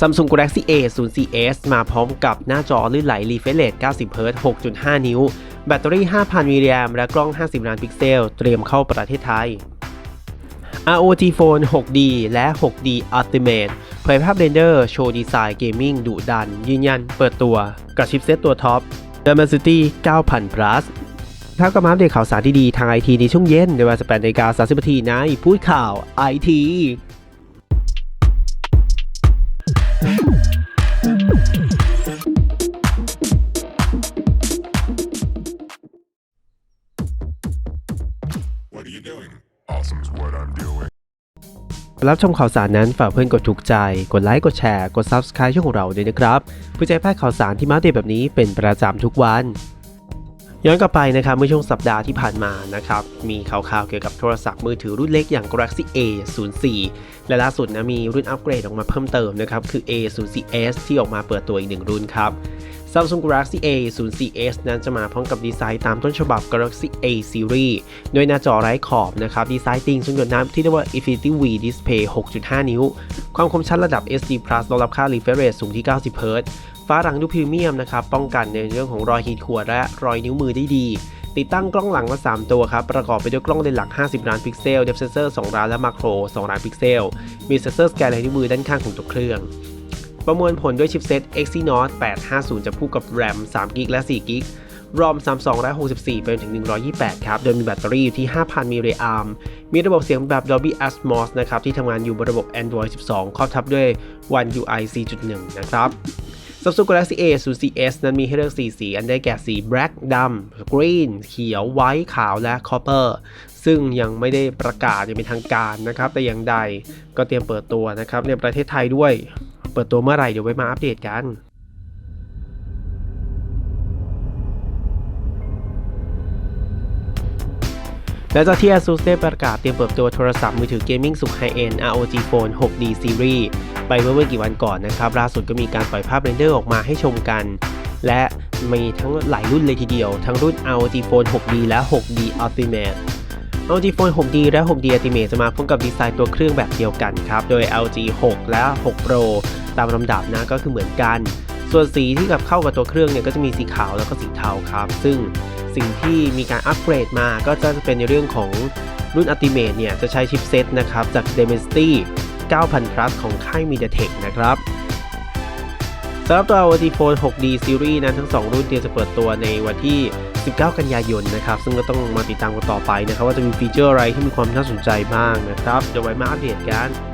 Samsung Galaxy A 0 4S มาพร้อมกับหน้าจอลื่นไหล Refresh Rate 90 Hz 6.5 นิ้ว แบตเตอรี่ 5,000 มิลลิแอมและกล้อง 50 ล้านพิกเซล เตรียมเข้าประเทศไทย ROG Phone 6D และ 6D Ultimate เผยภาพเรนเดอร์ โชว์ดีไซน์เกมมิ่งดุดัน ยืนยันเปิดตัว กับชิปเซตตัวท็อป Dimensity 9000 Plus ถ้ากับมาอัปเดตข่าวสารที่ดีทางไอทีในช่วงเย็นในเวลา18นาฬิกา30นาทีในพูดข่าวไอที รับชมข่าวสารนั้นฝากเพื่อนกดถูกใจ กดไลค์ กดแชร์ กด Subscribe ช่องของเราด้วยนะครับเพื่อจะให้พลาดข่าวสารที่มาเดตแบบนี้เป็นประจำทุกวัน ย้อนกลับไปนะครับเมื่อช่วงสัปดาห์ที่ผ่านมานะครับมีข่าวๆเกี่ยวกับโทรศัพท์มือถือรุ่นเล็กอย่าง Galaxy A 0 4และล่าสุดนะมีรุ่นอัปเกรดออกมาเพิ่มเติมนะครับคือ A 0 4 S ที่ออกมาเปิดตัวอีกหนึ่งรุ่นครับ Samsung Galaxy A 0 4S นั้นจะมาพร้อมกับดีไซน์ตามต้นฉบับ Galaxy A Series ด้วยหน้าจอไร้ขอบนะครับดีไซน์ติงซึ่งหยดน้ำที่เรียกว่า Infinity V Display 6.5 นิ้ว ความคมชัดระดับ SD Plus รองรับค่า refresh rate สูงที่ 90 Hz ฟ้าหลังดูพรีเมียมนะครับป้องกันในเรื่องของรอยขีดข่วนและรอยนิ้วมือได้ดีติดตั้งกล้องหลังมา 3 ตัวครับ ประกอบไปด้วยกล้องเลนส์หลัก 50 ล้านพิกเซล Depth Sensor 2ล้าน และ Macro 2ล้านพิกเซล มีเซนเซอร์สแกนลายนิ้วมือด้านข้างของตัวเครื่อง ประมวลผลด้วยชิปเซต Exynos 850 จะคู่กับ RAM 3 g b และ4 g b ROM 32และ64ไปจนถึง 128 ครับ โดยมีแบตเตอรี่อยู่ที่ 5,000 มิลลิแอมมีระบบเสียงแบบ Dolby Atmos นะครับ ที่ทำงานอยู่บนระบบ Android 12 ครอบทับด้วย One UI 4.1 นะครับ Samsung Galaxy A 0 4S นั้นมีให้เลือก 4 สี อันได้แก่สี Black ดำ Green เขียว White ขาวและ Copper ซึ่งยังไม่ได้ประกาศย่างเป็นทางการนะครับ แต่อย่างใดก็เตรียมเปิดตัวนะครับในประเทศไทยด้วย เปิดตัวเมื่อไหร่เดี๋ยวไว้มาอัปเดตกันและจากที่ ASUS ได้ประกาศเตรียมเปิดตัวโทรศัพท์มือถือเกมมิ่งสุดไฮเอ็น ROG Phone 6D Series ไปเมื่อไม่กี่วันก่อนนะครับ ล่าสุดก็มีการปล่อยภาพเรนเดอร์ออกมาให้ชมกัน และมีทั้งหลายรุ่นเลยทีเดียว ทั้งรุ่น ROG Phone 6D และ 6D Ultimate LG Phone 6D และ 6D Ultimate จะมาพร้อมกับดีไซน์ตัวเครื่องแบบเดียวกันครับ โดย LG 6 และ 6 Pro ตามลำดับนะก็คือเหมือนกัน ส่วนสีที่กับเข้ากับตัวเครื่องเนี่ยก็จะมีสีขาวแล้วก็สีเทาครับ ซึ่งสิ่งที่มีการอัปเกรดมาก็จะเป็นในเรื่องของรุ่น Ultimate เนี่ยจะใช้ชิปเซตนะครับจาก Dimensity 9000 Plus ของค่าย MediaTek นะครับสำหรับตัว LG Phone 6D Series นั้นทั้ง 2 รุ่นเตรียมจะเปิดตัวในวันที่ 19 กันยายนนะครับ ซึ่งก็ต้องมาติดตามกันต่อไปนะครับ ว่าจะมีฟีเจอร์อะไรที่มีความน่าสนใจบ้างนะครับ เดี๋ยวไว้มาอัปเดตกัน